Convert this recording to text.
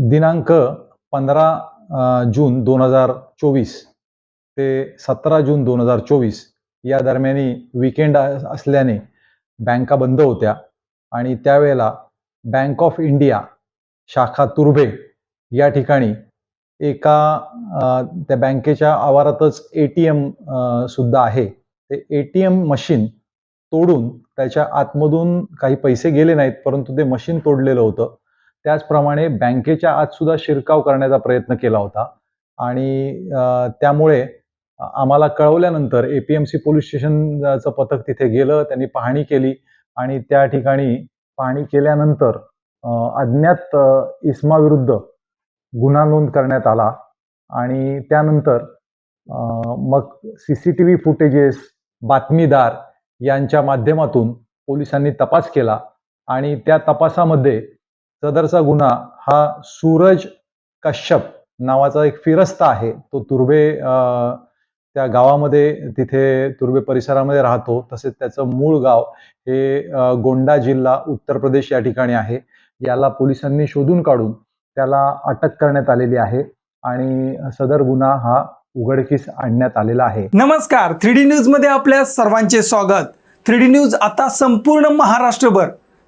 दिनांक पंधरा जून दोन हजार चोवीस ते सतरा जून दोन हजार चोवीस या दरम्यानी विकेंड असल्याने बँका बंद होत्या आणि त्यावेळेला बँक ऑफ इंडिया शाखा तुर्भे या ठिकाणी एका त्या बँकेच्या आवारातच ए टी एम सुद्धा आहे. ते ए टी एम मशीन तोडून त्याच्या आतमधून काही पैसे गेले नाहीत परंतु ते मशीन तोडलेलं होतं. त्याचप्रमाणे बँकेच्या आत सुद्धा शिरकाव करण्याचा प्रयत्न केला होता. आणि त्यामुळे आम्हाला कळवल्यानंतर A P M C police स्टेशनचं पथक तिथे गेलं त्यांनी पाहणी केली आणि त्या ठिकाणी पाहणी केल्यानंतर अज्ञात इस्माविरुद्ध इसमाविरुद्ध गुन्हा नोंद करण्यात आला आणि त्यानंतर मग C C T V footages बातमीदार यांच्या माध्यमातून पोलिसांनी तपास केला आणि त्या तपासामध्ये सदरचा गुन्हा हा सूरज कश्यप नावाचा एक फिरस्ता आहे. तो तुर्बे त्या गावामध्ये तिथे तुर्बे परिसरामध्ये राहतो. तसेच त्याचं मूळ गाव हे गोंडा जिल्हा उत्तर प्रदेश या ठिकाणी आहे. याला पोलिसांनी शोधून काढून त्याला अटक करण्यात आलेली आहे आणि सदर गुन्हा हा उघडकीस आणण्यात आलेला आहे. नमस्कार. थ्री डी न्यूजमध्ये आपल्या सर्वांचे स्वागत. थ्री डी न्यूज आता संपूर्ण महाराष्ट्रभर